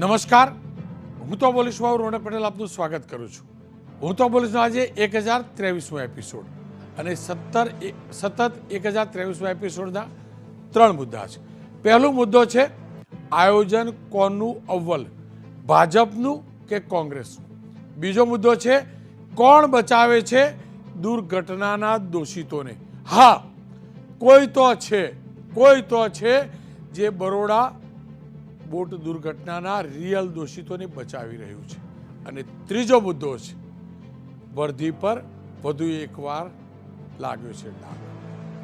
નમસ્કાર. હું તો બોલીશ વાવ રોનક પટેલ, આપનું સ્વાગત કરું છું. હું તો બોલીશનો આજે એક હજાર ત્રેવીસમો એપિસોડ અને સત્તર સતત એક હજાર ત્રેવીસમો એપિસોડના ત્રણ મુદ્દા છે. પહેલો મુદ્દો છે આયોજન કોનું અવ્વલ, ભાજપનું કે કોંગ્રેસનું? બીજો મુદ્દો છે કોણ બચાવે છે દુર્ઘટનાના દોષિતોને? હા, કોઈ તો છે, કોઈ તો છે જે બરોડા બોટ દુર્ઘટનાના રિયલ દોષિતોને બચાવી રહ્યું છે. અને ત્રીજો મુદ્દો છે, વર્ધી પર વધુ એકવાર લાગ્યો છે ડાઘ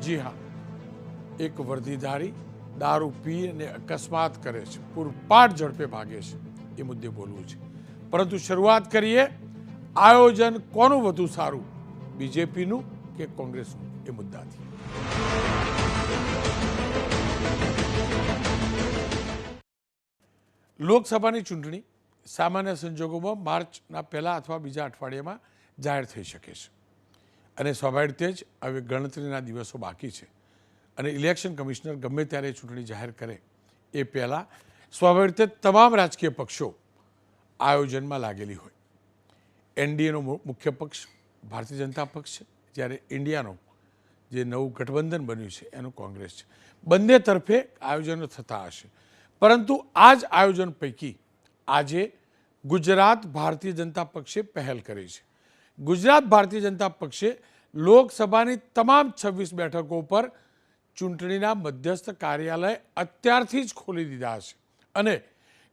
જી હા, એક વર્ધીધારી દારૂ પી અને અકસ્માત કરે છે, પૂરપાટ ઝડપે ભાગે છે, એ મુદ્દે બોલવું છે. પરંતુ શરૂઆત કરીએ, આયોજન કોનું વધુ સારું, બીજેપીનું કે કોંગ્રેસનું, એ મુદ્દાથી? લોકસભાની ચૂંટણી સામાન્ય સંજોગોમાં માર્ચના પહેલા અથવા બીજા અઠવાડિયામાં જાહેર થઈ શકે છે. અને સ્વાભાવિક રીતે જ હવે ગણતરીના દિવસો બાકી છે. અને ઇલેક્શન કમિશનર ગમે ત્યારે ચૂંટણી જાહેર કરે એ પહેલાં સ્વાભાવિક રીતે તમામ રાજકીય પક્ષો આયોજનમાં લાગેલી હોય. એનડીએનો મુખ્ય પક્ષ, ભારતીય જનતા પક્ષ છે. જ્યારે ઇન્ડિયાનો જે નવું ગઠબંધન બન્યું છે, એનું કોંગ્રેસ છે. બંને તરફે આયોજનો થતા હશે. પરંતુ આ જ આયોજન પૈકી આજે ગુજરાત ભારતીય જનતા પક્ષે પહેલ કરી છે. ગુજરાત ભારતીય જનતા પક્ષે લોકસભાની તમામ છવ્વીસ બેઠકો પર ચૂંટણીના મધ્યસ્થ કાર્યાલય અત્યારથી જ ખોલી દીધા છે અને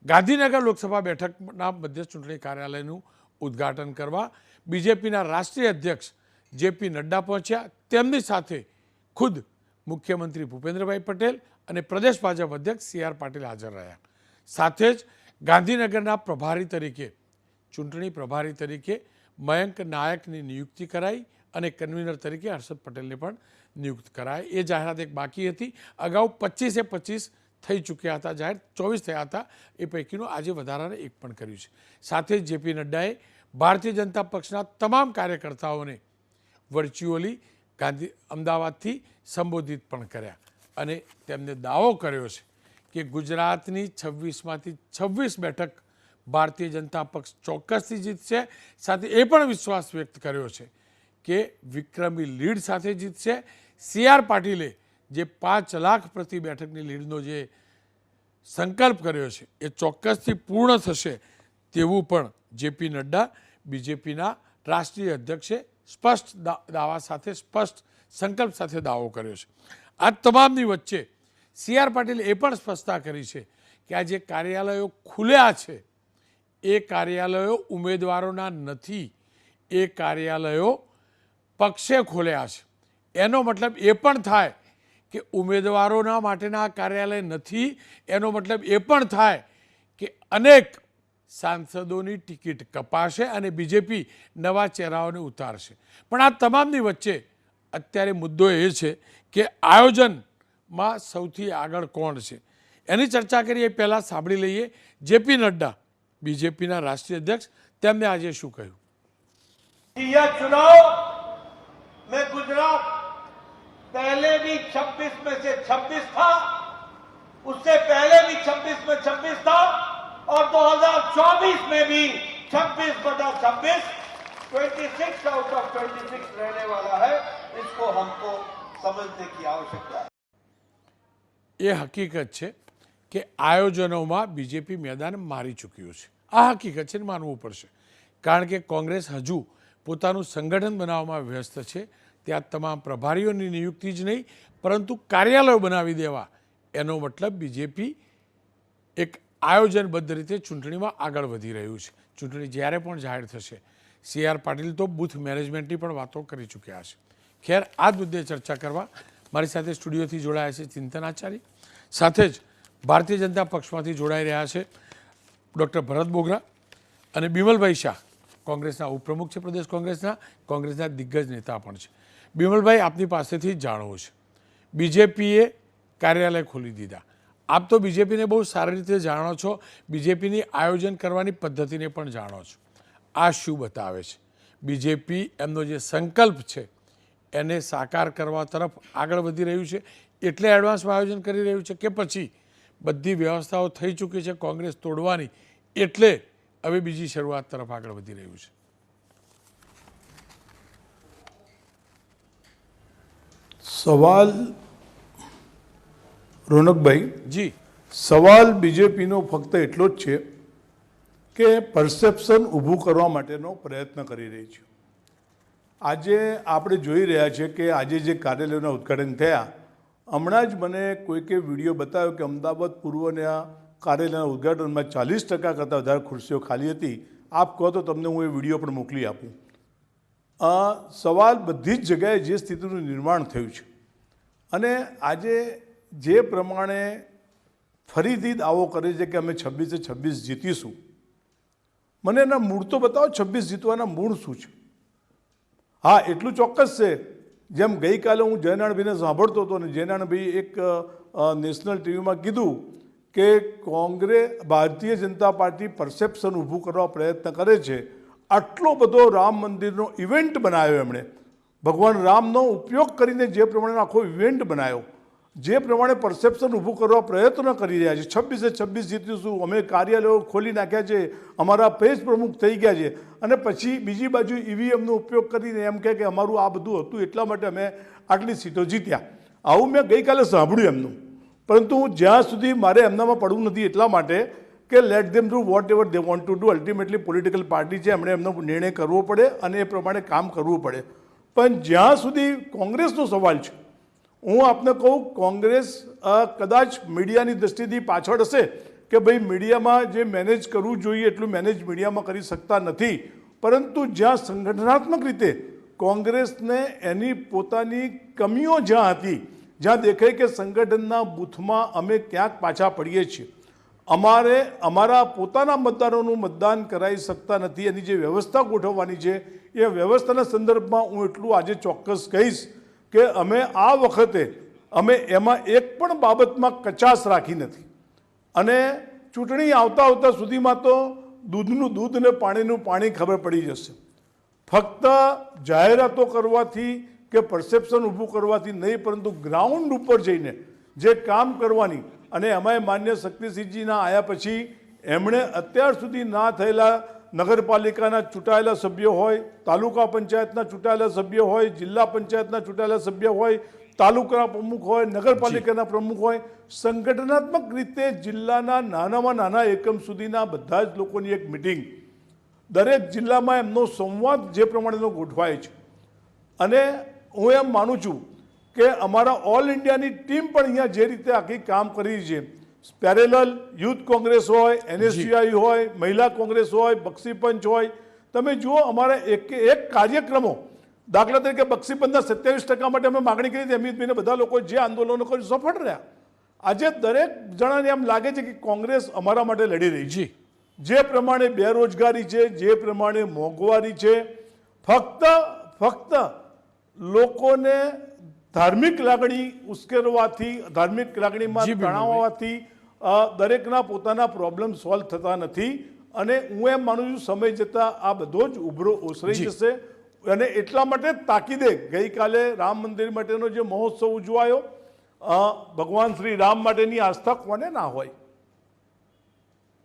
ગાંધીનગર લોકસભા બેઠકના મધ્યસ્થ ચૂંટણી કાર્યાલયનું ઉદ્ઘાટન કરવા બીજેપીના રાષ્ટ્રીય અધ્યક્ષ જેપી નડ્ડા પહોંચ્યા. તેમની સાથે ખુદ મુખ્યમંત્રી ભૂપેન્દ્રભાઈ પટેલ અને પ્રદેશ ભાજપ અધ્યક્ષ સી આર પાટીલ હાજર રહ્યા. સાથે જ ગાંધીનગરના પ્રભારી તરીકે, ચૂંટણી પ્રભારી તરીકે મયંક નાયકની નિયુક્તિ કરાઈ અને કન્વીનર તરીકે હર્ષદ પટેલને પણ નિયુક્ત કરાય. એ જાહેરાત એક બાકી હતી. અગાઉ પચીસે પચીસ થઈ ચૂક્યા હતા. જાહેર ચોવીસ થયા હતા. એ પૈકીનું આજે વધારાને એક પણ કર્યું છે. સાથે જેપી નડ્ડાએ ભારતીય જનતા પક્ષના તમામ કાર્યકર્તાઓને વર્ચ્યુઅલી ગાંધી અમદાવાદથી સંબોધિત પણ કર્યા. અને તેમને દાવો કર્યો છે કે ગુજરાતની છવ્વીસમાંથી છવ્વીસ બેઠક ભારતીય જનતા પક્ષ ચોક્કસથી જીતશે. સાથે એ પણ વિશ્વાસ વ્યક્ત કર્યો છે કે વિક્રમી લીડ સાથે જીતશે. સી આર પાટીલે જે પાંચ લાખ પ્રતિ બેઠકની લીડનો જે સંકલ્પ કર્યો છે એ ચોક્કસથી પૂર્ણ થશે તેવું પણ જેપી નડ્ડા, બીજેપીના રાષ્ટ્રીય અધ્યક્ષે સ્પષ્ટ દાવા સાથે, સ્પષ્ટ સંકલ્પ સાથે દાવો કર્યો છે. આ તમામની વચ્ચે સી આર પાટીલે એ પણ સ્પષ્ટતા કરી છે કે આ જે કાર્યાલયો ખુલ્યા છે, એ કાર્યાલયો ઉમેદવારોના નથી, એ કાર્યાલયો પક્ષે ખોલ્યા છે. એનો મતલબ એ પણ થાય કે ઉમેદવારોના માટેના કાર્યાલય નથી, એનો મતલબ એ પણ થાય કે અનેક સાંસદોની ટિકિટ કપાશે અને બીજેપી નવા ચહેરાઓને ઉતારશે. પણ આ તમામની વચ્ચે અત્યારે મુદ્દો એ છે કે આયોજનમાં સૌથી આગળ કોણ છે એની ચર્ચા કરીએ એ પહેલાં સાંભળી લઈએ જેપી નડ્ડા બીજેપીના રાષ્ટ્રીય અધ્યક્ષ તેમને આજે શું કહ્યું कि यह चुनाव में गुजरात पहले भी 26 में से 26 था उससे पहले भी 26 में 26 था और 2024 में भी 26 बटा 26 26 आउट ऑफ 26 रहने वाला है इसको हमको समझने की आवश्यकता है એ હકીકત છે કે આયોજનોમાં બીજેપી મેદાન મારી ચૂક્યું છે આ હકીકત છે ને માનવું પડશે કારણ કે કોંગ્રેસ હજુ પોતાનું સંગઠન બનાવવામાં વ્યસ્ત છે ત્યાં તમામ પ્રભારીઓની નિયુક્તિ જ નહીં પરંતુ કાર્યાલયો બનાવી દેવા એનો મતલબ બીજેપી એક આયોજનબદ્ધ રીતે ચૂંટણીમાં આગળ વધી રહ્યું છે ચૂંટણી જ્યારે પણ જાહેર થશે સી આર પાટીલ તો બૂથ મેનેજમેન્ટની પણ વાતો કરી ચૂક્યા છે ખેર આ જ મુદ્દે ચર્ચા કરવા મારી સાથે સ્ટુડિયોથી જોડાયા છે ચિંતન આચાર્ય. સાથે જ ભારતીય જનતા પક્ષમાંથી જોડાઈ રહ્યા છે ડૉક્ટર ભરત બોગરા અને બિમલભાઈ શાહ, કોંગ્રેસના ઉપપ્રમુખ છે પ્રદેશ કોંગ્રેસના કોંગ્રેસના દિગ્ગજ નેતા પણ છે. બિમલભાઈ, આપની પાસેથી જાણવું છે. બીજેપીએ કાર્યાલય ખોલી દીધા. આપ તો બીજેપીને બહુ સારી રીતે જાણો છો. બીજેપીની આયોજન કરવાની પદ્ધતિને પણ જાણો છો. આ શું બતાવે છે? બીજેપી એમનો જે સંકલ્પ છે એને સાકાર કરવા તરફ આગળ વધી રહ્યું છે. એટલે એડવાન્સમાં આયોજન કરી રહ્યું છે કે પછી બધી વ્યવસ્થાઓ થઈ ચૂકી છે કોંગ્રેસ તોડવાની. એટલે હવે બીજી શરૂઆત તરફ આગળ વધી રહ્યું છે. સવાલ રોનકભાઈ જી. સવાલ બીજેપીનો ફક્ત એટલો જ છે કે પરસેપ્શન ઊભું કરવા માટેનો પ્રયત્ન કરી રહી છે. આજે આપણે જોઈ રહ્યા છીએ કે આજે જે કાર્યાલયોના ઉદ્ઘાટન થયા, હમણાં જ મને કોઈકે વીડિયો બતાવ્યો કે અમદાવાદ પૂર્વના કાર્યાલયના ઉદ્ઘાટનમાં ચાલીસ ટકા કરતાં વધારે ખુરશીઓ ખાલી હતી. આપ કહો તો તમને હું એ વીડિયો પણ મોકલી આપું. સવાલ બધી જ જગ્યાએ જે સ્થિતિનું નિર્માણ થયું છે. અને આજે જે પ્રમાણે ફરીથી દાવો કરે છે કે અમે છવ્વીસે છવ્વીસ જીતીશું. મને એના મૂળ તો બતાવો, છવ્વીસ જીતવાના મૂળ શું છે? હા, એટલું ચોક્કસ છે. જેમ ગઈકાલે હું જયનાણભાઈને સાંભળતો હતો અને જયનાણભાઈ એક નેશનલ ટીવીમાં કીધું કે કોંગ્રેસ ભારતીય જનતા પાર્ટી પરસેપ્શન ઊભું કરવા પ્રયત્ન કરે છે. આટલો બધો રામ મંદિરનો ઇવેન્ટ બનાવ્યો એમણે. ભગવાન રામનો ઉપયોગ કરીને જે પ્રમાણે આખો ઇવેન્ટ બનાવ્યો. જે પ્રમાણે પરસેપ્શન ઊભું કરવા પ્રયત્ન કરી રહ્યા છે. છવ્વીસે છવ્વીસ જીતીશું અમે કાર્યાલયો ખોલી નાખ્યા છે. અમારા પેજ પ્રમુખ થઈ ગયા છે. અને પછી બીજી બાજુ ઈવીએમનો ઉપયોગ કરીને એમ કહે કે અમારું આ બધું હતું, એટલા માટે અમે આટલી સીટો જીત્યા. આવું મેં ગઈકાલે સાંભળ્યું એમનું. પરંતુ જ્યાં સુધી મારે એમનામાં પડવું નથી એટલા માટે કે let them do whatever they want to do ultimately political party છે, એમણે એમનો નિર્ણય કરવો પડે અને એ પ્રમાણે કામ કરવું પડે. પણ જ્યાં સુધી કોંગ્રેસનો સવાલ છે હું આપને કહું, કોંગ્રેસ કદાચ મીડિયાની દ્રષ્ટિથી પાછળ હશે કે ભાઈ મીડિયામાં જે મેનેજ કરવું જોઈએ એટલું મેનેજ મીડિયામાં કરી શકતા નથી. પરંતુ જ્યાં સંગઠનાત્મક રીતે કોંગ્રેસને એની પોતાની કમીઓ જ્યાં હતી, જ્યાં દેખાય કે સંગઠનના બૂથમાં અમે ક્યાંક પાછા પડીએ છીએ. અમારે અમારા પોતાના મતદારોનું મતદાન કરાવી શકતા નથી, એની જે વ્યવસ્થા ગોઠવવાની છે, એ વ્યવસ્થાના સંદર્ભમાં હું એટલું આજે ચોક્કસ કહીશ. કે અમે આ વખતે, અમે એમાં એક પણ બાબતમાં કચાશ રાખી નથી. અને ચૂંટણી આવતા આવતા સુધીમાં તો દૂધનું દૂધ અને પાણીનું પાણી ખબર પડી જશે. ફક્ત જાહેરાતો કરવાથી કે પરસેપ્શન ઊભું કરવાથી નહીં, પરંતુ ગ્રાઉન્ડ ઉપર જઈને જે કામ કરવાની, અને એમાંય માન્ય શક્તિસિંહજીના આવ્યા પછી એમણે અત્યાર સુધી ના થયેલા નગરપાલિકાના ચૂંટાયેલા સભ્યો હોય, તાલુકા પંચાયતના ચૂંટાયેલા સભ્યો હોય, જિલ્લા પંચાયતના ચૂંટાયેલા સભ્ય હોય, તાલુકાના પ્રમુખ હોય, નગરપાલિકાના પ્રમુખ હોય, સંગઠનાત્મક રીતે જિલ્લાના નાનામાં નાના એકમ સુધીના બધા જ લોકોની એક મિટિંગ. દરેક જિલ્લામાં એમનો સંવાદ જે પ્રમાણેનો ગોઠવાય છે. અને હું એમ માનું છું કે અમારા ઓલ ઇન્ડિયાની ટીમ પણ અહીંયા જે રીતે આખી કામ કરી છે પેરેલલ યુથ કોંગ્રેસ હોય એનએસયુઆઈ હોય મહિલા કોંગ્રેસ હોય બક્ષી પંચ હોય તમે જુઓ અમારા એક એક કાર્યક્રમો દાખલા તરીકે બક્ષી પંચના સત્યાવીસ ટકા માટે અમે માગણી કરી હતી અમિતભાઈને બધા લોકો જે આંદોલનો કર્યું સફળ રહ્યા. આજે દરેક જણાને એમ લાગે છે કે કોંગ્રેસ અમારા માટે લડી રહી છે. જે. પ્રમાણે બેરોજગારી છે જે પ્રમાણે મોંઘવારી છે ફક્ત ફક્ત લોકોને ધાર્મિક લાગણી ઉશ્કેરવાથી ધાર્મિક લાગણીમાં તણાવવાથી દરેકના પોતાના પ્રોબ્લેમ સોલ્વ થતા નથી અને હું એમ માનું છું સમય જતાં આ બધો જ ઉભરો ઓસરાઈ જશે અને એટલા માટે તાકીદે ગઈકાલે રામ મંદિર માટેનો જે મહોત્સવ ઉજવાયો ભગવાન શ્રી રામ માટેની આસ્થા કોને ના હોય?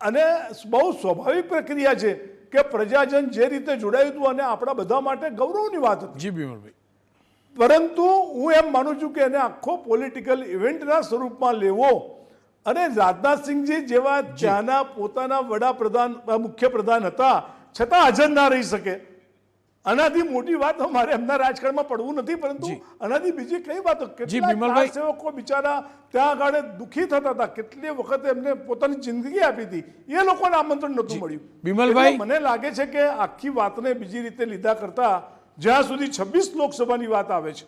અને બહુ સ્વાભાવિક પ્રક્રિયા છે કે પ્રજાજન જે રીતે જોડાયું હતું અને આપણા બધા માટે ગૌરવની વાત હતી. જી બિમલભાઈ પરંતુ હું એમ માનું છું કે એને આખો પોલિટિકલ ઇવેન્ટના સ્વરૂપમાં લેવો અને રાજનાથસિંહજી જેવા ત્યાંના પોતાના વડાપ્રધાન મુખ્યપ્રધાન હતા છતાં હાજર ના રહી શકે. આનાથી મોટી વાત અમારે એમના રાજકારણમાં પડવું નથી પરંતુ. આનાથી બીજી કઈ વાતો? જી, કેટલાક સેવકો બિચારા ત્યાં આગળ દુઃખી થતા હતા. કેટલી વખત એમને પોતાની જિંદગી આપી હતી. એ લોકોને આમંત્રણ નહોતું મળ્યું. બિમલભાઈ. મને લાગે છે કે આખી વાતને બીજી રીતે લીધા કરતા જ્યાં સુધી છવ્વીસ લોકસભાની વાત આવે છે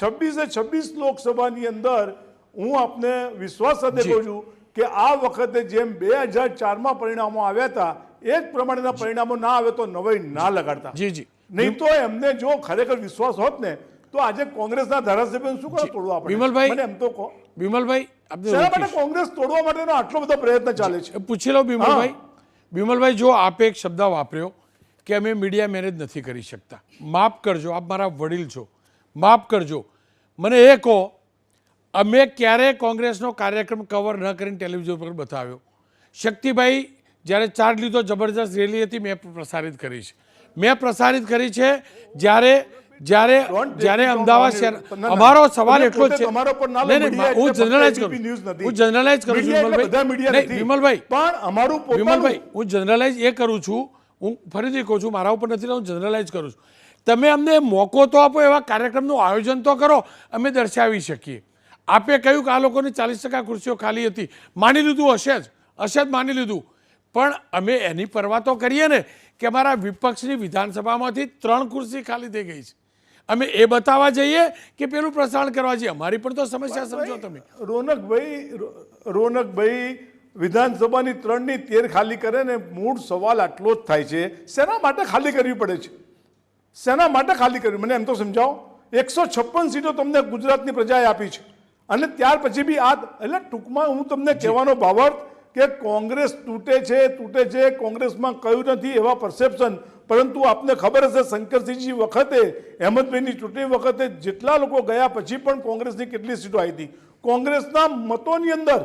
છવ્વીસે છવ્વીસ લોકસભાની અંદર હું આપને વિશ્વાસ સાથે કહું છું કે આ વખતે જેમ બે હજાર ચારમાં પરિણામો આવ્યા હતા એ જ પ્રમાણેના પરિણામો ના આવે તો નવાઈ ના લગાડતા. જી જી. નહીં તો એમને જો ખરેખર વિશ્વાસ હોત ને તો આજે કોંગ્રેસના ધારાસભ્યોને શું કરવા તોડવા પડે? વિમલભાઈ. મને એમ તો કહો. વિમલભાઈ શેના માટે કોંગ્રેસ તોડવા માટેનો આટલો બધો પ્રયત્ન ચાલે છે? પૂછી લો વિમલભાઈ. વિમલભાઈ જો આપે એક શબ્દ વાપર્યો કે અમે મીડિયા મેનેજ નથી કરી શકતા. માફ કરજો આપ મારા વડીલ છો. માફ કરજો. મને એ કહો અમે ક્યારેય કોંગ્રેસનો કાર્યક્રમ કવર ન કરીને ટેલિવિઝન પર બતાવ્યો. શક્તિભાઈ જ્યારે ચાર્જ લીધો જબરજસ્ત રેલી હતી મેં પ્રસારિત કરી છે. મેં પ્રસારિત કરી છે જ્યારે જ્યારે જ્યારે અમદાવાદ શહેર. અમારો સવાલ એટલો છે. હું જનરલાઇઝ કરું. હું જનરલાઇઝ કરું છું. વિમલભાઈ. પણ અમારું વિમલભાઈ હું જનરલાઇઝ એ કરું છું. હું ફરીથી કહું છું મારા ઉપર નથી હું જનરલાઇઝ કરું છું. તમે અમને મોકો તો આપો એવા કાર્યક્રમનું આયોજન તો કરો. અમે દર્શાવી શકીએ. આપે કહ્યું કે આ લોકોની ચાલીસ ટકા ખુરશીઓ ખાલી હતી. માની લીધું હશે જ. હશે જ માની લીધું. પણ અમે એની પરવા તો કરીએ ને કે અમારા વિપક્ષની વિધાનસભામાંથી ત્રણ ખુરશી ખાલી થઈ ગઈ છે. અમે એ બતાવવા જઈએ કે પેલું પ્રસારણ કરવા જઈએ. અમારી પણ તો સમસ્યા સમજો તમે. રોનકભાઈ રોનકભાઈ વિધાનસભાની ત્રણની તેર ખાલી કરે ને મૂળ સવાલ આટલો જ થાય છે. શેના માટે ખાલી કરવી પડે છે. શેના માટે ખાલી કરવી. મને એમ તો સમજાવો. એકસો છપ્પન સીટો તમને ગુજરાતની પ્રજાએ આપી છે. અને ત્યાર પછી બી આ એટલે ટૂંકમાં હું તમને કહેવાનો ભાવાર્થ કે કોંગ્રેસ તૂટે છે તૂટે છે કોંગ્રેસમાં કયું નથી એવા પરસેપ્શન પરંતુ આપને ખબર હશે શંકરસિંહજી વખતે અહેમદભાઈની ચૂંટણી વખતે જેટલા લોકો ગયા પછી પણ કોંગ્રેસની કેટલી સીટો આવી હતી. કોંગ્રેસના મતોની અંદર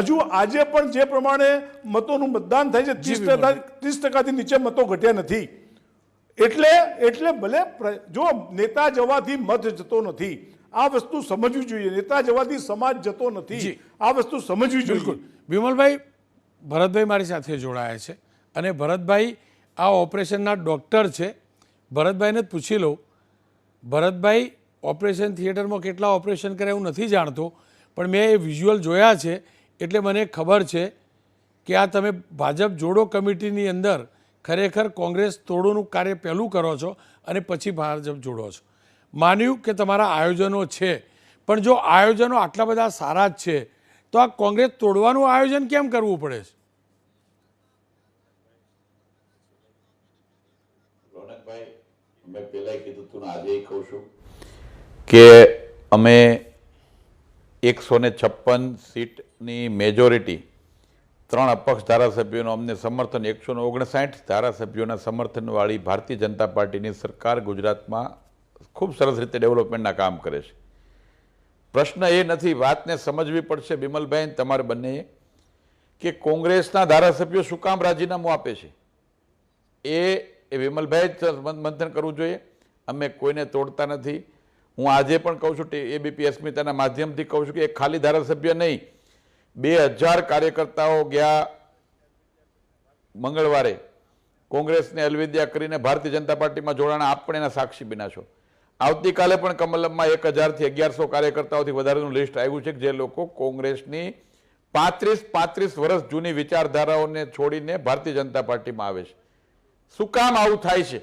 હજુ આજે પણ જે પ્રમાણે મતોનું મતદાન થાય છે ત્રીસ ટકા ત્રીસ ટકાથી નીચે મતો ઘટ્યા નથી. એટલે એટલે ભલે જો નેતા જવાથી મત જતો નથી આ વસ્તુ સમજવી જોઈએ. નેતા જવાથી સમાજ જતો નથી. આ વસ્તુ સમજવી બિલકુલ. જોઈએ વિમલભાઈ ભરતભાઈ મારી સાથે જોડાયા છે અને ભરતભાઈ આ ઓપરેશનના ડૉક્ટર છે. ભરતભાઈને જ પૂછી લઉં. ભરતભાઈ ઓપરેશન થિયેટરમાં કેટલા ઓપરેશન કરે હું નથી જાણતો પણ મેં એ વિઝ્યુઅલ જોયા છે એટલે મને ખબર છે કે આ તમે ભાજપ જોડો કમિટીની અંદર ખરેખર કોંગ્રેસ તોડોનું કાર્ય પહેલું કરો છો અને પછી ભાજપ જોડો છો. માન્યું કે તમારા આયોજનો છે. પણ જો આયોજનો આટલા બધા સારા જ છે તો આ કોંગ્રેસ તોડવાનું આયોજન કેમ કરવું પડે છે? રોનકભાઈ મેં પહેલાં કીધું તું આજે કહું છું કે અમે એકસો ને છપ્પન સીટની મેજોરિટી ત્રણ અપક્ષ ધારાસભ્યોનું અમને સમર્થન એકસો ને ઓગણસાઠ ધારાસભ્યોના સમર્થનવાળી ભારતીય જનતા પાર્ટીની સરકાર ગુજરાતમાં ખૂબ સરસ રીતે ડેવલપમેન્ટના કામ કરે છે. પ્રશ્ન એ નથી, વાતને સમજવી પડશે બિમલભાઈ તમારે બંનેએ, કે કોંગ્રેસના ધારાસભ્યો શું કામ રાજીનામું આપે છે? એ એ વિમલભાઈ જ મંથન કરવું જોઈએ. અમે કોઈને તોડતા નથી. હું આજે પણ કહું છું એબીપી અસ્મિતાના માધ્યમથી કહું છું કે એક ખાલી ધારાસભ્ય નહીં. બે હજાર કાર્યકર્તાઓ ગયા મંગળવારે કોંગ્રેસને અલવિદ્યા કરીને ભારતીય જનતા પાર્ટીમાં જોડાણ, આપ પણ એના સાક્ષી બિના છો. આવતીકાલે પણ કમલમમાં એક હજારથી અગિયારસો કાર્યકર્તાઓથી વધારેનું લિસ્ટ આવ્યું છે જે લોકો કોંગ્રેસની પાંત્રીસ પાંત્રીસ વર્ષ જૂની વિચારધારાઓને છોડીને ભારતીય જનતા પાર્ટીમાં આવે છે. શું કામ આવું થાય છે?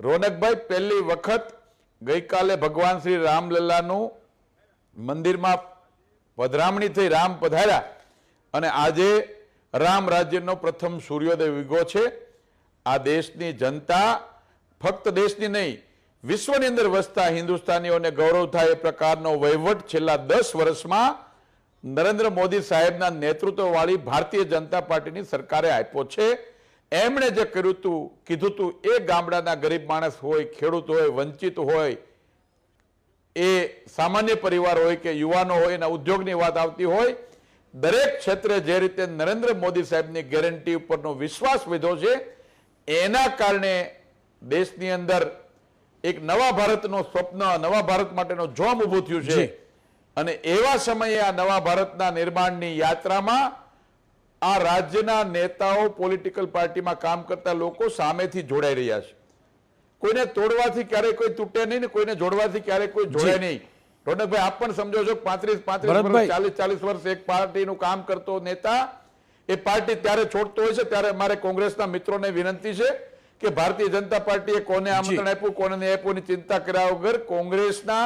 રોનકભાઈ, પહેલી વખત ગઈકાલે ભગવાન શ્રી રામલલ્લાનું મંદિરમાં પધરામણી થઈ, રામ પધાર્યા અને આજે રામ રાજ્યનો પ્રથમ સૂર્યોદય વિગો છે. આ દેશની જનતા ફક્ત દેશની નહીં વિશ્વની અંદર વસતા હિન્દુસ્તાનીઓને ગૌરવ થાય એ પ્રકારનો વહીવટ છેલ્લા દસ વર્ષમાં નરેન્દ્ર મોદી સાહેબના નેતૃત્વવાળી ભારતીય જનતા પાર્ટીની સરકારે આપ્યો છે. એમણે જે કર્યું હતું કીધું હતું એ ગામડાના ગરીબ માણસ હોય, ખેડૂત હોય, વંચિત હોય, એ સામાન્ય પરિવાર હોય કે યુવાનો હોય, એના ઉદ્યોગની વાત આવતી હોય, દરેક ક્ષેત્રે જે રીતે નરેન્દ્ર મોદી સાહેબની ગેરંટી ઉપરનો વિશ્વાસ વધ્યો છે, એના કારણે દેશની અંદર એક નવા ભારતનો સ્વપ્ન નવા ભારત માટેનો જોમ ઉભું થયું છે. અને એવા સમયે આ નવા ભારતના નિર્માણની યાત્રામાં આ રાજ્યના નેતાઓ પોલિટિકલ પાર્ટીમાં કામ કરતા લોકો સામેથી જોડાઈ રહ્યા છે. કોઈને તોડવાથી ક્યારેય કોઈ તૂટે નહીં ને કોઈને જોડવાથી ક્યારેય કોઈ જોડે નહીં. રોનકભાઈ આપ પણ સમજો છો પાંત્રીસ પાંત્રીસ વર્ષ ચાલીસ ચાલીસ વર્ષ એક પાર્ટીનું કામ કરતો નેતા એ પાર્ટી ત્યારે છોડતો હોય છે ત્યારે મારે કોંગ્રેસના મિત્રોને વિનંતી છે કે ભારતીય જનતા પાર્ટીએ કોને આમંત્રણ આપ્યું કોને આપ્યું એની ચિંતા કર્યા વગર કોંગ્રેસના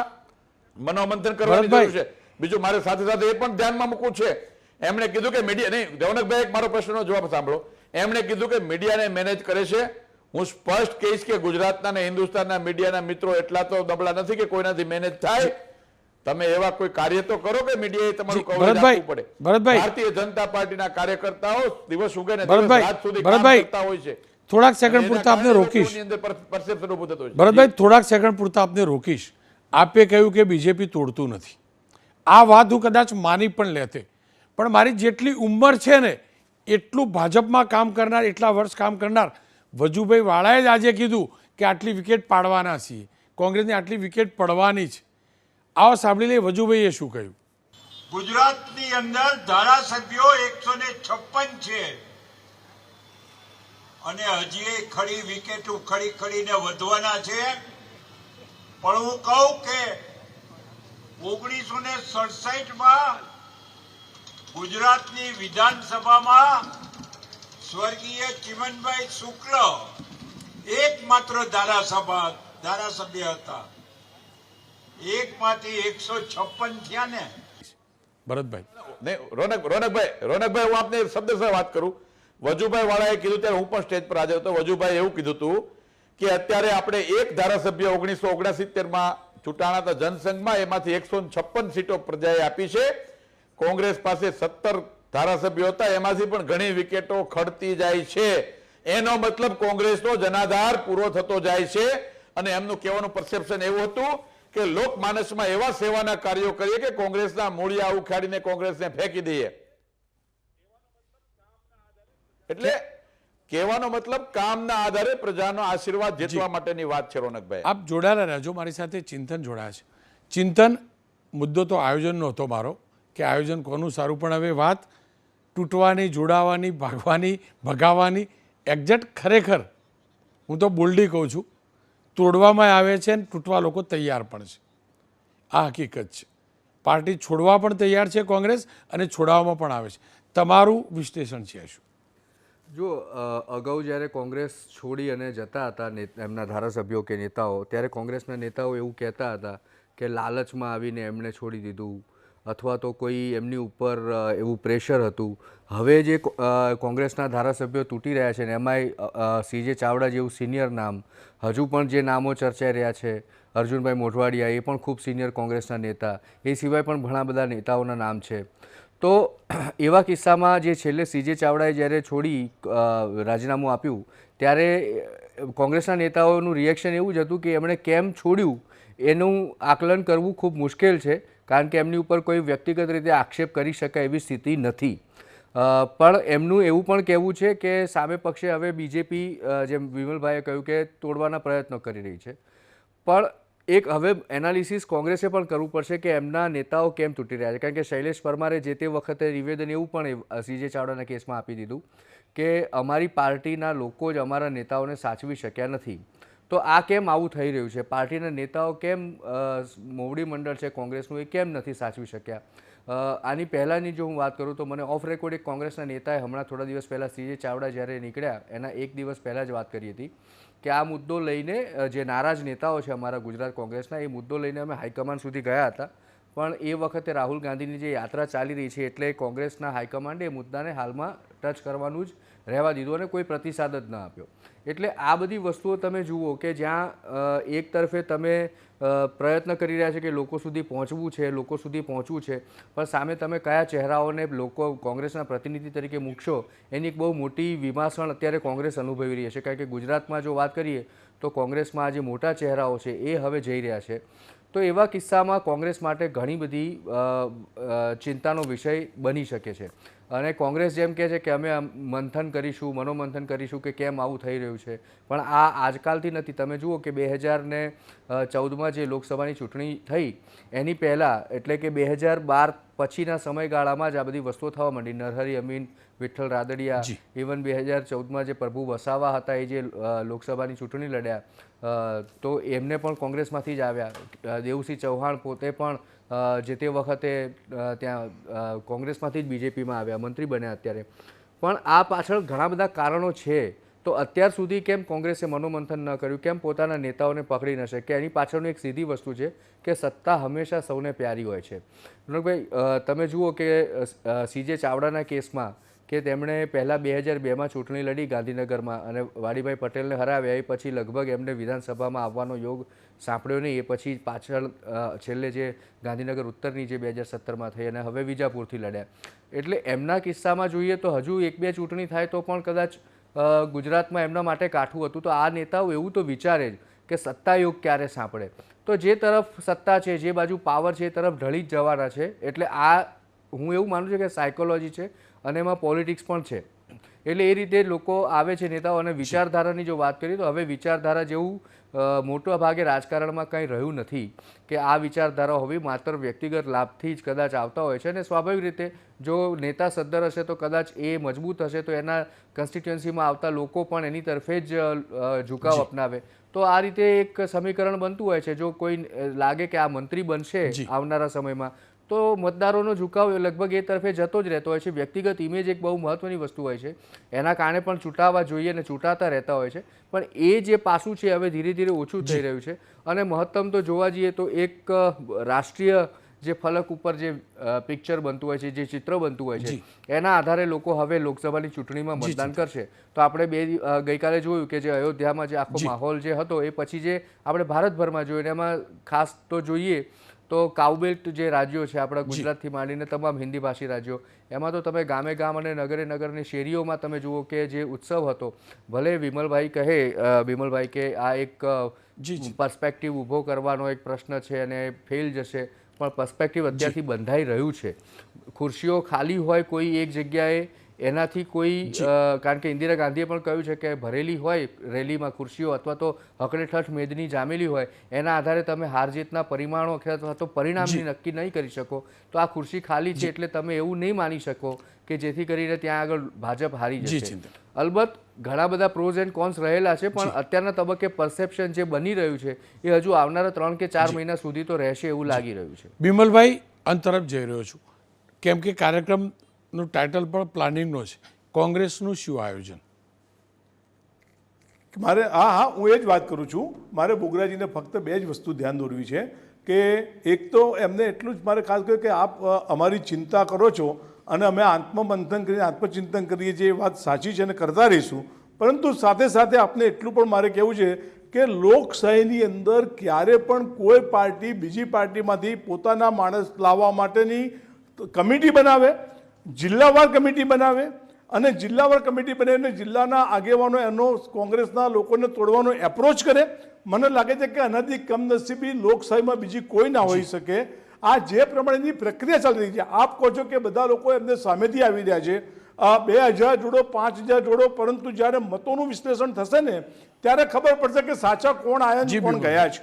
મનોમંથન કરવાની જરૂર છે. બીજું મારે સાથે સાથે એ પણ ધ્યાનમાં મૂકવું છે. એમણે કીધું કે મીડિયા નહીં દેવનકભાઈ એક મારો પ્રશ્નનો જવાબ સાંભળો. એમણે કીધું કે મીડિયાને મેનેજ કરે છે. હું સ્પષ્ટ કહીશ કે ગુજરાતના ને હિન્દુસ્તાનના મીડિયાના મિત્રો એટલા તો નબળા નથી કે કોઈનાથી મેનેજ થાય. તમે એવા કોઈ કાર્ય તો કરો કે મીડિયાએ તમારું કવરેજ આપવું પડે. ભારતીય જનતા પાર્ટીના કાર્યકર્તાઓ દિવસ ઉગે ને દિવસ રાત સુધી કામ કરતા હોય છે. થોડાક સેકન્ડ પૂરતા આપને રોકીશ. ભરતભાઈ થોડાક સેકન્ડ પૂરતા આપને રોકીશ. આપે કહ્યું કે બીજેપી તોડતું નથી. આ વાત હું કદાચ માની પણ લેતે. પણ મારી જેટલી ઉંમર છે ને એટલું ભાજપમાં કામ કરનાર એટલા વર્ષ કામ કરનાર વજુભાઈ વાળાએ જ આજે કીધું કે આટલી વિકેટ પાડવાના છીએ. કોંગ્રેસની આટલી વિકેટ પડવાની છે. આવો સાંભળી લઈએ વજુભાઈએ શું કહ્યું. ગુજરાતની અંદર ધારાસભ્યો એકસો ને છપ્પન છે. અને હજી ખડી વિકેટ ખડી ખડીને વધવાના છે. પણ હું કહું કે ઓગણીસો ને સડસઠમાં ગુજરાતની વિધાનસભામાં સ્વર્ગીય ચિમનભાઈ શુક્લ એકમાત્ર ધારાસભા, ધારાસભ્ય હતા. એકમાંથી એકસો છપ્પન થયા ને ભરતભાઈ. નહીં, રોનક, રોનકભાઈ રોનકભાઈ, હું આપને શબ્દ વાત કરું. વજુભાઈ વાળાએ કીધું ત્યારે હું પણ સ્ટેજ પર હાજર હતો. વજુભાઈ એવું કીધું હતું કે અત્યારે આપણે એક ધારાસભ્ય ઓગણીસો ઓગણસિત્તેરમાં ચૂંટાણા હતા. જનસંઘમાં એમાંથી એકસો છપ્પન સીટો પ્રજાએ આપી છે. કોંગ્રેસ પાસે સત્તર ધારાસભ્યો હતા. એમાંથી પણ ઘણી વિકેટો ખડતી જાય છે. એનો મતલબ કોંગ્રેસનો જનાધાર પૂરો થતો જાય છે. અને એમનું કહેવાનું પરસેપ્શન એવું હતું કે લોકમાનસમાં એવા સેવાના કાર્યો કરીએ કે કોંગ્રેસના મૂળિયા ઉખાડીને કોંગ્રેસને ફેંકી દઈએ. એટલે કહેવાનો મતલબ કામના આધારે પ્રજાનો આશીર્વાદ જીતવા માટેની વાત છે રોનકભાઈ. આપ જોડાયેલા રહેજો મારી સાથે ચિંતન જોડાયા છે. ચિંતન મુદ્દો તો આયોજનનો હતો મારો કે આયોજન કોનું સારું પણ હવે વાત તૂટવાની જોડાવાની ભાગવાની ભગાવાની એક્ઝેક્ટ ખરેખર હું તો બોલ્ડી કહું છું તોડવામાં આવે છે અને તૂટવા લોકો તૈયાર પણ છે. આ હકીકત છે. પાર્ટી છોડવા પણ તૈયાર છે કોંગ્રેસ અને છોડાવવામાં પણ આવે છે. તમારું વિશ્લેષણ છે શું જો અગાઉ જ્યારે કોંગ્રેસ છોડી અને જતા હતા એમના ધારાસભ્યો કે નેતાઓ, ત્યારે કોંગ્રેસના નેતાઓ એવું કહેતા હતા કે લાલચમાં આવીને એમણે છોડી દીધું અથવા તો કોઈ એમની ઉપર એવું પ્રેશર હતું. હવે જે કોંગ્રેસના ધારાસભ્યો તૂટી રહ્યા છે ને, એમાંય સીજે ચાવડા જેવું સિનિયર નામ, હજુ પણ જે નામો ચર્ચાઈ રહ્યા છે, અર્જુનભાઈ મોઢવાડિયા એ પણ ખૂબ સિનિયર કોંગ્રેસના નેતા, એ સિવાય પણ ઘણા બધા નેતાઓના નામ છે. તો એવા કિસ્સામાં જે છેલ્લે સીજે ચાવડાએ જ્યારે છોડી રાજીનામું આપ્યું, ત્યારે કોંગ્રેસના નેતાઓનું રિએક્શન એવું જ હતું કે એમણે કેમ છોડ્યું? એનું આકલન કરવું ખૂબ મુશ્કેલ છે, કારણ કે એમની ઉપર કોઈ વ્યક્તિગત રીતે આક્ષેપ કરી શકાય એવી સ્થિતિ નથી. પણ એમનું એવું પણ કહેવું છે કે સામે પક્ષે હવે બીજેપી જેમ વિમલભાઈએ કહ્યું કે તોડવાના પ્રયત્નો કરી રહી છે. પણ એક હવે એનાલિસિસ કોંગ્રેસે પણ કરવું પડશે કે એમના નેતાઓ કેમ તૂટી રહ્યા છે? કારણ કે શૈલેષ પરમારે જે તે વખતે નિવેદન એવું પણ સીજે ચાવડાના કેસમાં આપી દીધું કે અમારી પાર્ટીના લોકો જ અમારા નેતાઓને સાચવી શક્યા નથી. તો આ કેમ આવું થઈ રહ્યું છે? પાર્ટીના નેતાઓ કેમ મોવડી મંડળ છે કોંગ્રેસનું એ કેમ નથી સાચવી શક્યા? આની પહેલાંની જો હું વાત કરું તો મને ઓફ રેકોર્ડ એક કોંગ્રેસના નેતાએ હમણાં થોડા દિવસ પહેલાં સીજે ચાવડા જ્યારે નીકળ્યા એના એક દિવસ પહેલાં જ વાત કરી હતી. કે આ મુદ્દો લઈને જે નારાજ નેતાઓ છે અમારા ગુજરાત કોંગ્રેસના, એ મુદ્દો લઈને અમે હાઈકમાન્ડ સુધી ગયા હતા. પણ એ વખતે રાહુલ ગાંધીની જે યાત્રા ચાલી રહી છે એટલે કોંગ્રેસના હાઈકમાન્ડે એ મુદ્દાને હાલમાં ટચ કરવાનું જ રહેવા દીધું અને કોઈ પ્રતિસાદ જ ન આપ્યો. એટલે આ બધી વસ્તુઓ તમે જુઓ કે જ્યાં એક તરફે તમે પ્રયત્ન કરી રહ્યા છે કે લોકો સુધી પહોંચવું છે, લોકો સુધી પહોંચવું છે, પણ સામે તમે કયા ચહેરાઓને લોકો કોંગ્રેસના પ્રતિનિધિ તરીકે મૂકશો, એની એક બહુ મોટી વિમાસણ અત્યારે કોંગ્રેસ અનુભવી રહી છે. કારણ કે ગુજરાતમાં જો વાત કરીએ, તો કોંગ્રેસમાં આજે મોટા ચહેરાઓ છે, એ હવે જઈ રહ્યા છે. તો એવા કિસ્સામાં કોંગ્રેસ માટે ઘણી બધી ચિંતાનો વિષય બની શકે છે. અને કોંગ્રેસ જેમ કહે છે કે અમે મંથન કરીશું મનોમંથન કરીશું કે કેમ આવું થઈ રહ્યું છે. પણ આ આજકાલથી નથી. તમે જુઓ કે બે હજારને ચૌદમાં જે લોકસભાની ચૂંટણી થઈ એની પહેલાં એટલે કે બે હજાર બાર પછીના સમયગાળામાં જ આ બધી વસ્તુઓ થવા માંડી. નરહરી અમીન વિઠ્ઠલ રાદડિયા ઇવન બે હજાર ચૌદમાં જે પ્રભુ વસાવા હતા એ જે લોકસભાની ચૂંટણી લડ્યા તો એમને પણ કોંગ્રેસમાંથી જ આવ્યા. દેવસિંહ ચૌહાણ પોતે પણ જે તે વખતે ત્યાં કોંગ્રેસમાંથી જ બીજેપીમાં આવ્યા, મંત્રી બન્યા અત્યારે. પણ આ પાછળ ઘણા બધા કારણો છે. તો અત્યાર સુધી કેમ કોંગ્રેસે મનોમંથન ન કર્યું? કેમ પોતાના નેતાઓને પકડી ન શકે એની પાછળની એક સીધી વસ્તુ છે કે સત્તા હંમેશા સૌને પ્યારી હોય છે. રોનકભાઈ તમે જુઓ કે સીજે ચાવડાના કેસમાં કે તેમણે પહેલાં બે હજાર બેમાં ચૂંટણી લડી ગાંધીનગરમાં અને વાડીભાઈ પટેલને હરાવ્યા. એ પછી લગભગ એમને વિધાનસભામાં આવવાનો યોગ સાંપડ્યો નહીં. એ પછી પાછળ છેલ્લે જે ગાંધીનગર ઉત્તરની જે બે હજાર સત્તરમાં થઈ અને હવે વિજાપુરથી લડ્યા. એટલે એમના કિસ્સામાં જોઈએ તો હજુ એક બે ચૂંટણી થાય તો પણ કદાચ ગુજરાતમાં એમના માટે કાઠું હતું. તો આ નેતાઓ એવું તો વિચારે જ કે સત્તા યોગ ક્યારે સાંપડે. તો જે તરફ સત્તા છે, જે બાજુ પાવર છે, એ તરફ ઢળી જ જવાના છે. એટલે આ, હું એવું માનું છું કે સાયકોલોજી છે અને એમાં પોલિટિક્સ પણ છે. એટલે એ રીતે લોકો આવે છે નેતાઓ અને વિચારધારાની જો વાત કરીએ તો હવે વિચારધારા જેવું મોટા ભાગે રાજકારણમાં કંઈ રહ્યું નથી કે આ વિચારધારા હોવી માત્ર વ્યક્તિગત લાભથી જ કદાચ આવતા હોય છે અને સ્વાભાવિક રીતે જો નેતા સદ્ધર હશે તો કદાચ એ મજબૂત હશે તો એના કન્સ્ટિટ્યુઅન્સીમાં આવતા લોકો પણ એની તરફે જ ઝુકાવ અપનાવે. તો આ રીતે એક સમીકરણ બનતું હોય છે. જો કોઈ લાગે કે આ મંત્રી બનશે આવનારા સમયમાં તો મતદારોનો ઝુકાવ લગભગ એ તરફે જતો જ રહેતો હોય છે. વ્યક્તિગત ઇમેજ એક બહુ મહત્વની વસ્તુ હોય છે. એના કારણે પણ ચૂંટાવા જોઈએ અને ચૂંટાતા રહેતા હોય છે. પણ એ જે પાસું છે હવે ધીરે ધીરે ઓછું થઈ રહ્યું છે. અને મહત્તમ તો જોવા જઈએ તો એક રાષ્ટ્રીય જે ફલક ઉપર જે પિક્ચર બનતું હોય છે જે ચિત્ર બનતું હોય છે એના આધારે લોકો હવે લોકસભાની ચૂંટણીમાં મતદાન કરશે. તો આપણે બે ગઈકાલે જોયું કે જે અયોધ્યામાં જે આખો માહોલ જે હતો એ પછી જે આપણે ભારતભરમાં જોયું એમાં ખાસ તો જોઈએ તો કાઉબેલ્ટ જે રાજ્યો છે આપણા ગુજરાતથી માંડીને તમામ હિન્દી ભાષી રાજ્યો એમાં તો તમે ગામે ગામ અને નગરે નગરની શેરીઓમાં તમે જુઓ કે જે ઉત્સવ હતો ભલે વિમલભાઈ કહે વિમલભાઈ કે આ એક. પર્સપેક્ટિવ ઊભો કરવાનો એક પ્રશ્ન છે અને ફેલ જશે પણ પર્સપેક્ટિવ અત્યારથી બંધાઈ રહ્યું છે ખુરશીઓ ખાલી હોય કોઈ એક જગ્યાએ એનાથી કોઈ કારણ કે ઇન્દિરા ગાંધીએ પણ કહ્યું છે કે ભરેલી હોય રેલીમાં ખુરશીઓ અથવા તો હકડેઠઠ મેદની જામેલી હોય એના આધારે તમે હાર જીતના પરિમાણો અથવા તો પરિણામની નક્કી નહીં કરી શકો. તો આ ખુરશી ખાલી છે એટલે તમે એવું નહીં માની શકો કે જેથી કરીને ત્યાં આગળ ભાજપ હારી જશે. અલબત્ત ઘણા બધા પ્રોઝ એન્ડ કોન્સ રહેલા છે પણ અત્યારના તબક્કે પરસેપ્શન જે બની રહ્યું છે એ હજુ આવનારા ત્રણ કે ચાર મહિના સુધી તો રહેશે એવું લાગી રહ્યું છે. બિમલભાઈ અંત તરફ જઈ રહ્યો છું. કેમ કે કાર્યક્રમનું ટાઇટલ પણ પ્લાનિંગનો છે. કોંગ્રેસનું શું આયોજન? મારે, હા હા, હું એ જ વાત કરું છું. મારે બોગરાજીને ફક્ત બે જ વસ્તુ ધ્યાન દોરવી છે કે એક તો એમને એટલું જ મારે ખાસ કહ્યું કે આપ અમારી ચિંતા કરો છો અને અમે આત્મમંથન કરીને, આત્મચિંતન કરીએ છીએ એ વાત સાચી છે અને કરતા રહીશું. પરંતુ સાથે સાથે આપને એટલું પણ મારે કહેવું છે કે લોકશાહીની અંદર ક્યારે પણ કોઈ પાર્ટી બીજી પાર્ટીમાંથી પોતાના માણસ લાવવા માટેની કમિટી બનાવે જિલ્લાવાર કમિટી બનાવે અને જિલ્લાવાર કમિટી બનાવીને જિલ્લાના આગેવાનો એનો કોંગ્રેસના લોકોને તોડવાનો એપ્રોચ કરે. મને લાગે છે કે આનાથી કમનસીબી લોકશાહીમાં બીજી કોઈ ના હોઈ શકે. આ જે પ્રમાણેની પ્રક્રિયા ચાલી રહી છે આપ કહો છો કે બધા લોકો એમને સામેથી આવી રહ્યા છે. આ બે હજાર જોડો પાંચ હજાર જોડો પરંતુ જ્યારે મતોનું વિશ્લેષણ થશે ને ત્યારે ખબર પડશે કે સાચા કોણ આયા કોણ ગયા છે.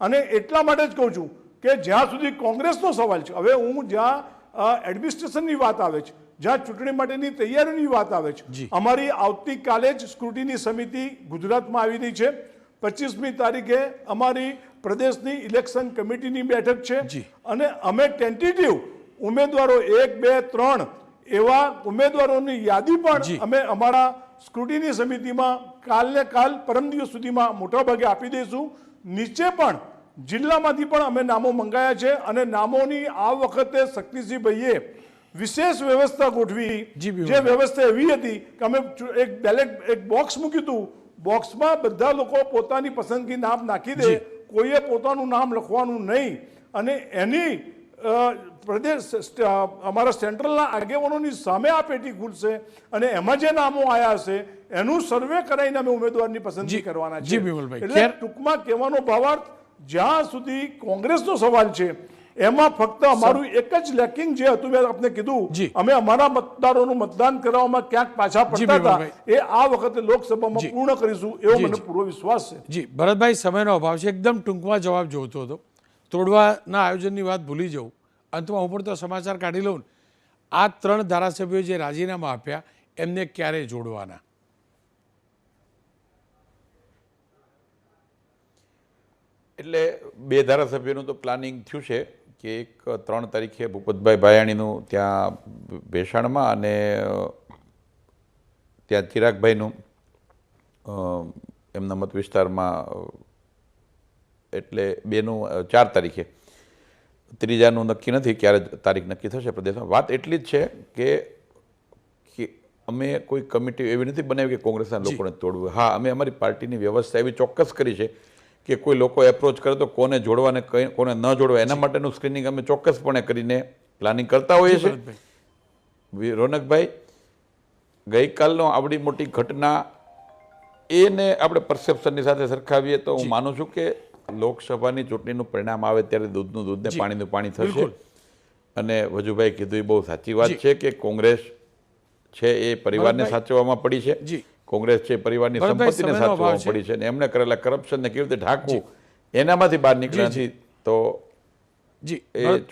અને એટલા માટે જ કહું છું કે જ્યાં સુધી કોંગ્રેસનો સવાલ છે હવે હું જ્યાં એડમિનિસ્ટ્રેશનની વાત આવે છે જ્યાં ચૂંટણી માટેની તૈયારીની વાત આવે છે. અમારી આવતીકાલે જ સ્ક્રુટીની સમિતિ ગુજરાતમાં આવી રહી છે પચીસમી તારીખે અમારી પ્રદેશની ઇલેક્શન કમિટીની બેઠક છે. અને અમે ટેન્ટેટિવ ઉમેદવારો એક બે ત્રણ એવા ઉમેદવારોની યાદી. પણ અમે અમારા સ્ક્રુટીની સમિતિમાં કાલને કાલ પરમ દિવસ સુધીમાં મોટાભાગે આપી દઈશું નીચે પણ જિલ્લામાંથી પણ અમે નામો મંગાયા છે અને નામોની આ વખતે શક્તિસિંહભાઈએ વિશેષ વ્યવસ્થા ગોઠવી જે વ્યવસ્થા એવી હતી કે અમે એક બેલેટ એક બોક્સ મૂક્યું હતું. બોક્સમાં બધા લોકો પોતાની પસંદગી નામ નાખી દે. કોઈએ પોતાનું નામ લખવાનું નહીં. અને એની પ્રદેશ અમારા સેન્ટ્રલના આગેવાનોની સામે આ પેટી ખુલશે અને એમાં જે નામો આવ્યા હશે એનું સર્વે કરાવીને અમે ઉમેદવારની પસંદગી કરવાના છે એટલે ટૂંકમાં કહેવાનો ભાવાર્થ જ્યાં સુધી કોંગ્રેસનો સવાલ છે એમાં ફક્ત અમારું એક જ લેકિંગ જે હતું મેં આપને કીધું અમે અમારા મતદારોનું મતદાન કરવામાં ક્યાંક પાછા પડતા હતા એ આ વખતે લોકસભામાં પૂર્ણ કરીશું એવો મને પૂરો વિશ્વાસ છે. જી ભરતભાઈ સમયનો અભાવ છે. એકદમ ટૂંકમાં જવાબ જોઈતો હતો. તોડવાના આયોજનની વાત ભૂલી જવું. અંતમાં હું પણ તો સમાચાર કાઢી લઉં આ ત્રણ ધારાસભ્યો જે રાજીનામા આપ્યા એમને ક્યારે જોડવાના? એટલે બે ધારાસભ્યોનું તો પ્લાનિંગ થયું છે કે એક ત્રણ તારીખે ભૂપતભાઈ ભાયાણીનું ત્યાં ભેસાણમાં અને ત્યાં ચિરાગભાઈનું એમના મત વિસ્તારમાં એટલે બેનું ચાર તારીખે. ત્રીજાનું નક્કી નથી ક્યારે તારીખ નક્કી થશે પ્રદેશમાં. વાત એટલી જ છે કે કે અમે કોઈ કમિટી એવી નથી બનાવી કે કોંગ્રેસના લોકોને તોડવું. હા અમે અમારી પાર્ટીની વ્યવસ્થા એવી ચોક્કસ કરી છે કે કોઈ લોકો એપ્રોચ કરે તો કોને જોડવા અને કઈ કોને ન જોડવા એના માટેનું સ્ક્રીનિંગ અમે ચોક્કસપણે કરીને પ્લાનિંગ કરતા હોઈએ છીએ. રોનકભાઈ ગઈકાલનો આવડી મોટી ઘટના એને આપણે પરસેપ્શનની સાથે સરખાવીએ તો હું માનું છું કે લોકસભાની ચૂંટણીનું પરિણામ આવે ત્યારે દૂધનું દૂધ ને પાણીનું પાણી થશે. અને વજુભાઈ કીધું એ બહુ સાચી વાત છે કે કોંગ્રેસ છે એ પરિવારને. સાચવવામાં પડી છે. જી. કોંગ્રેસ છે પરિવારની સંપત્તિને છે. પડી છે ને એમણે કરેલા કરપ્શનને કેવી રીતે ઢાંકવું? એનામાંથી બહાર નીકળ્યા નથી તો પણ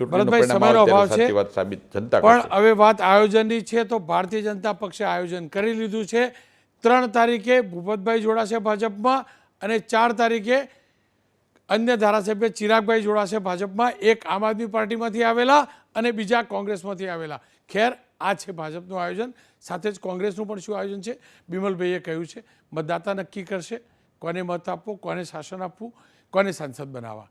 હવે વાત આયોજનની છે તો ભારતીય જનતા પક્ષે આયોજન કરી લીધું છે. ત્રણ તારીખે ભૂપતભાઈ જોડાશે ભાજપમાં અને ચાર તારીખે અન્ય ધારાસભ્ય ચિરાગભાઈ જોડાશે ભાજપમાં. એક આમ આદમી પાર્ટીમાંથી આવેલા અને બીજા કોંગ્રેસમાંથી આવેલા. ખેર આ છે ભાજપનું આયોજન. સાથે જ કોંગ્રેસનું પણ શું આયોજન છે? બિમલભાઈએ કહ્યું છે, મતદાતા નક્કી કરશે કોને મત આપવો, કોને શાસન આપવું, કોને સાંસદ બનાવવા.